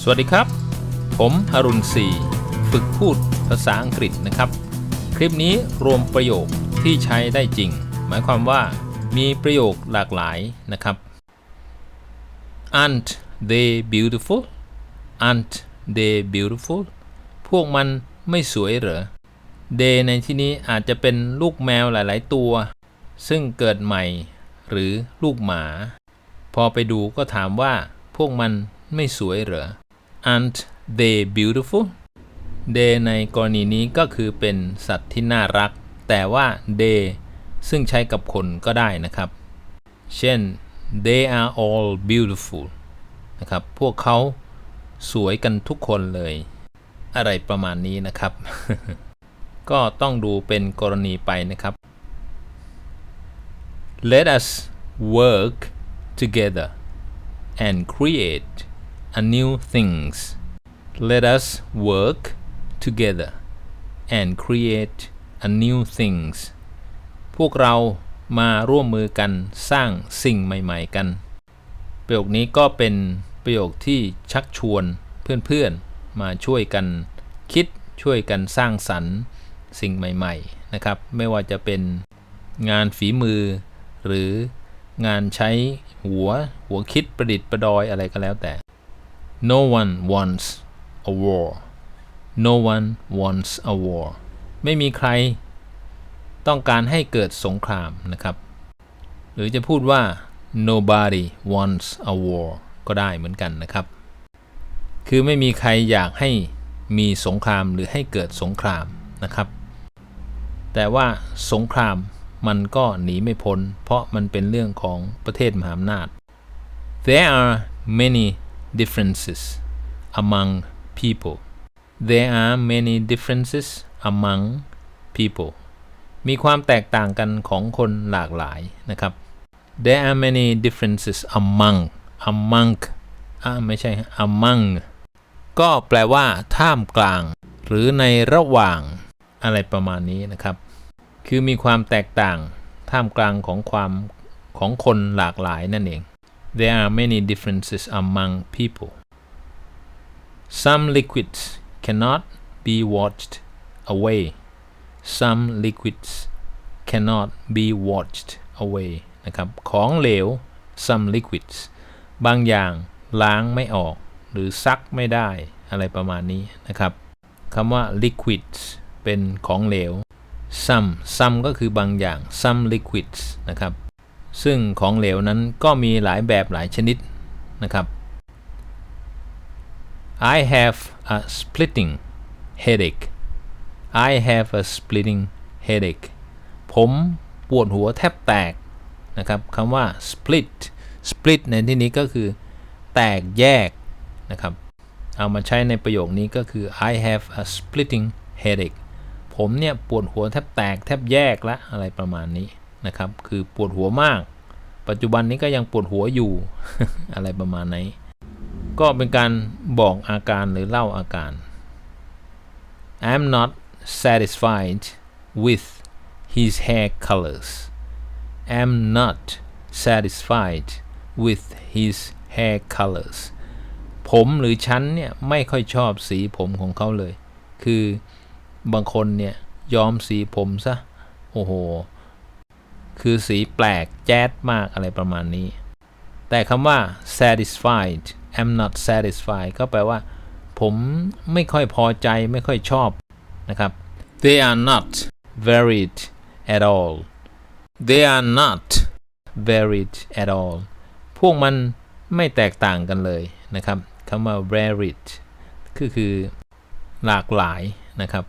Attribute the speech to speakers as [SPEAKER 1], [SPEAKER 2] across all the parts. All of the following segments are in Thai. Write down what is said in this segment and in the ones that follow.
[SPEAKER 1] สวัสดีครับ ผมอรุณศรีฝึกพูดภาษาอังกฤษนะครับ คลิปนี้รวมประโยคที่ใช้ได้จริง หมายความว่ามีประโยคหลากหลายนะครับ aren't they beautiful aren't they beautiful พวกมันไม่สวยเหรอ they ในที่นี้อาจจะเป็นลูกแมวหลาย ๆ ตัว ซึ่งเกิดใหม่ หรือลูกหมา พอไปดูก็ถามว่าพวกมันไม่สวยเหรอ aren't they beautiful they ในกรณีนี้ก็คือเป็นสัตว์ที่น่ารัก แต่ว่า they ซึ่งใช้กับคนก็ได้นะครับ เช่น they are all beautiful นะครับ พวกเขาสวยกันทุกคนเลย อะไรประมาณนี้นะครับ ก็ต้องดูเป็นกรณีไปนะครับ Let us work together and create a new things. Let us work together and create a new things. พวกเรามาร่วมมือกันสร้างสิ่งใหม่ ๆ กัน ประโยคนี้ก็เป็นประโยคที่ชักชวนเพื่อนๆ มาช่วยกันคิดช่วยกันสร้างสรรค์สิ่งใหม่ ๆ นะครับ ไม่ว่าจะเป็นงานฝีมือ หรือ งานใช้หัว หัวคิดประดิษฐ์ประดอยอะไรก็แล้วแต่ no one wants a war no one wants a war ไม่มีใครต้องการให้เกิดสงครามนะครับ หรือจะพูดว่า nobody wants a war ก็ได้เหมือนกันนะครับ คือไม่มีใครอยากให้มีสงครามหรือให้เกิดสงครามนะครับ แต่ว่าสงคราม มันก็หนีไม่พ้น เพราะมันเป็นเรื่องของประเทศมหาอำนาจ There are many differences among people There are many differences among people มีความแตกต่างกันของคนหลากหลายนะครับ There are many differences among among อ่าไม่ใช่ among ก็แปลว่าท่ามกลาง หรือในระหว่างอะไรประมาณนี้นะครับ คือมีความแตกต่างท่ามกลางของความของคนหลากหลายนั่นเอง There are many differences among people Some liquids cannot be washed away Some liquids cannot be washed away นะครับ ของเหลว some liquids บางอย่างล้างไม่ออก หรือซักไม่ได้อะไรประมาณนี้นะครับคำว่า liquids เป็นของเหลว some some ก็คือบางอย่าง some liquids นะครับ ซึ่งของเหลวนั้นก็มีหลายแบบหลายชนิดนะครับ I have a splitting headache I have a splitting headache ผมปวดหัวแทบแตกนะครับคำว่า split split ในที่นี้ก็คือ แตกแยกนะครับ เอามาใช้ในประโยคนี้ก็คือ I have a splitting headache ผมเนี่ยปวดหัวแทบแตกแทบแยกละอะไรประมาณนี้นะครับ คือปวดหัวมาก ปัจจุบันนี้ก็ยังปวดหัวอยู่ อะไรประมาณนี้ก็เป็นการบอกอาการหรือเล่าอาการ I'm not satisfied with his hair colors am not satisfied with his hair colors ผมหรือฉันเนี่ย ไม่ค่อยชอบสีผมของเขาเลย คือ บางคนเนี่ยยอมสีผมซะ โอ้โห คือสีแปลกแจ๊ดมากอะไรประมาณนี้ แต่คำว่า satisfied am not satisfied ก็แปลว่า ผมไม่ค่อยพอใจไม่ค่อยชอบนะครับ they are not varied at all they are not varied at all พวกมันไม่แตกต่างกันเลยนะครับคำว่า varied ก็คือหลากหลายนะครับ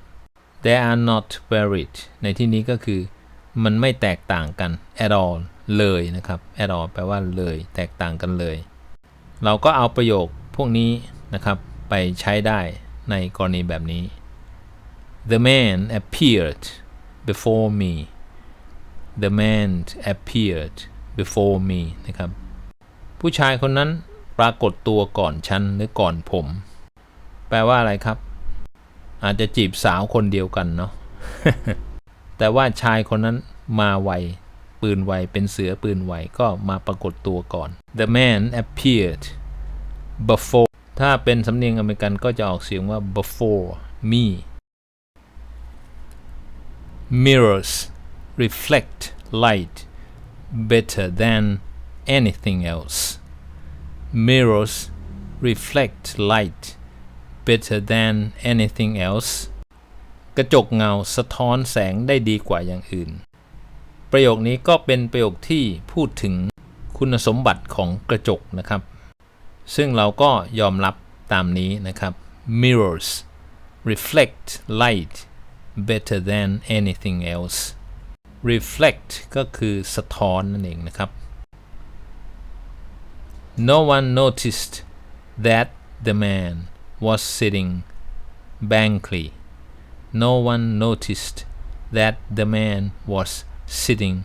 [SPEAKER 1] they are not varied ในที่นี้ก็คือ มันไม่แตกต่างกัน at all เลยนะครับ at all แปลว่าเลย แตกต่างกันเลย เราก็เอาประโยคพวกนี้นะครับ ไปใช้ได้ในกรณีแบบนี้ The man appeared before me The man appeared before me นะครับ ผู้ชายคนนั้นปรากฏตัวก่อนฉันหรือก่อนผม แปลว่าอะไรครับ อาจจะจีบสาวคนเดียวกันเนาะแต่ว่าชายคนนั้นมาไวปืนไวเป็นเสือปืนไวก็มาปรากฏตัวก่อน The man appeared before ถ้าเป็นสำเนียงอเมริกันก็จะออกเสียงว่า before me mirrors reflect light better than anything else mirrors reflect light better than anything else กระจกเงาสะท้อนแสงได้ดีกว่าอย่างอื่น ประโยคนี้ก็เป็นประโยคที่พูดถึงคุณสมบัติของกระจกนะครับ ซึ่งเราก็ยอมรับตามนี้นะครับ mirrors reflect light better than anything else reflect ก็คือสะท้อนนั่นเองนะครับ no one noticed that the man was sitting blankly no one noticed that the man was sitting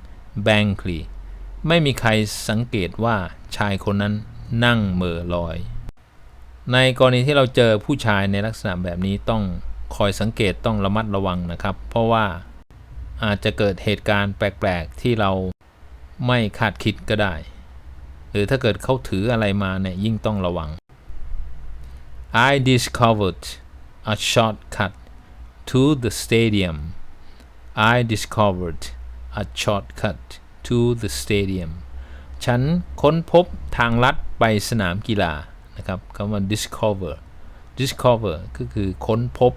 [SPEAKER 1] blankly ไม่มีใครสังเกตว่าชายคนนั้นนั่งเม่อลอย ในกรณีที่เราเจอผู้ชายในลักษณะแบบนี้ต้องคอยสังเกตต้องระมัดระวังนะครับ เพราะว่าอาจจะเกิดเหตุการณ์แปลกๆ ที่เราไม่คาดคิดก็ได้ หรือถ้าเกิดเขาถืออะไรมาเนี่ยยิ่งต้องระวัง I discovered a shortcut to the stadium I discovered a shortcut to the stadium ฉันค้นพบทางลัดไปสนามกีฬานะครับคำว่า discover discover ก็คือค้นพบ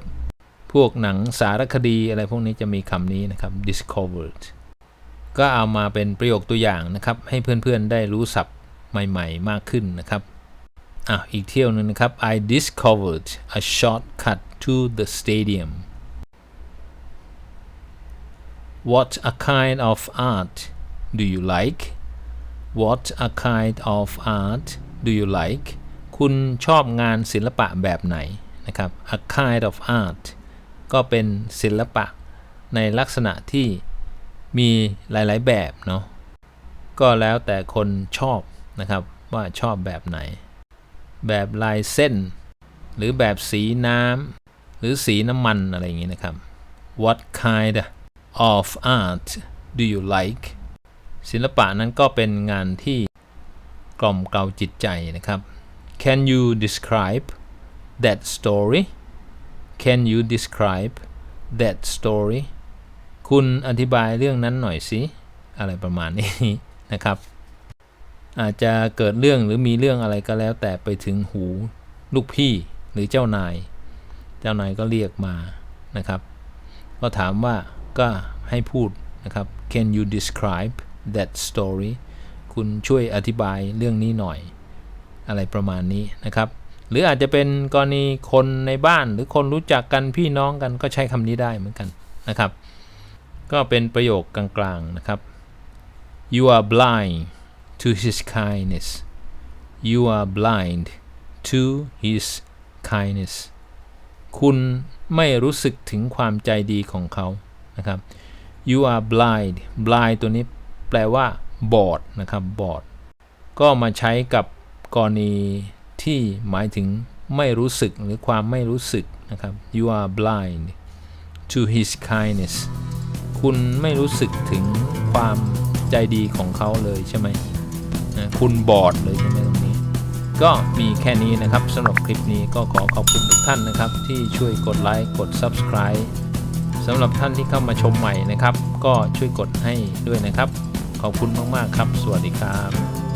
[SPEAKER 1] พวกหนังสารคดีอะไรพวกนี้จะมีคำนี้นะครับ discovered ก็เอามาเป็นประโยคตัวอย่างนะครับ ให้เพื่อนๆได้รู้ศัพท์ใหม่ๆ มากขึ้นนะครับ อะอีกเที่ยวหนึงนะครับ I discovered a shortcut to the stadium What a kind of art do you like What a kind of art do you like คุณชอบงานศิลปะแบบไหนนะครับ a kind of art ก็เป็นศิลปะในลักษณะที่มีหลาย ๆ แบบเนาะก็แล้วแต่คนชอบนะครับว่าชอบแบบไหน แบบลายเส้น หรือแบบสีน้ำหรือสีน้ำมันอะไรอย่างนี้นะครับ What kind of art do you like ศิลปะนั้นก็เป็นงานที่กล่อมเกลาจิตใจนะครับ Can you describe that story Can you describe that story คุณอธิบายเรื่องนั้นหน่อยสิ อะไรประมาณนี้นะครับ อาจจะเกิดเรื่องหรือมีเรื่องอะไรก็แล้ว แต่ไปถึงหูลูกพี่หรือเจ้านาย เจ้านายก็เรียกมานะครับ ก็ถามว่าก็ให้พูดนะครับ Can you describe that story คุณช่วยอธิบายเรื่องนี้หน่อยอะไรประมาณนี้นะครับ หรืออาจจะเป็นกรณีคนในบ้านหรือคนรู้จักกันพี่น้องกันก็ใช้คำนี้ได้เหมือนกันนะครับ ก็เป็นประโยคกลางๆนะครับ you are blind to his kindness you are blind to his kindness คุณไม่รู้สึกถึงความใจดีของเขานะครับ you are blind blind ตัวนี้แปลว่า บอดนะครับ บอด ก็มาใช้กับกรณีที่หมายถึงไม่รู้สึกหรือความไม่รู้สึกนะครับ you are blind to his kindness คุณไม่รู้สึกถึงความใจดีของเขาเลยใช่ไหม นะคุณบอดเลยใช่ไหมตรงนี้ ก็มีแค่นี้นะครับสำหรับคลิปนี้ก็ขอขอบคุณทุกท่านนะครับ ที่ช่วยกดไลค์กด Subscribe สำหรับท่านที่เข้ามาชมใหม่นะครับ ก็ช่วยกดให้ด้วยนะครับ ขอบคุณมากๆครับ สวัสดีครับ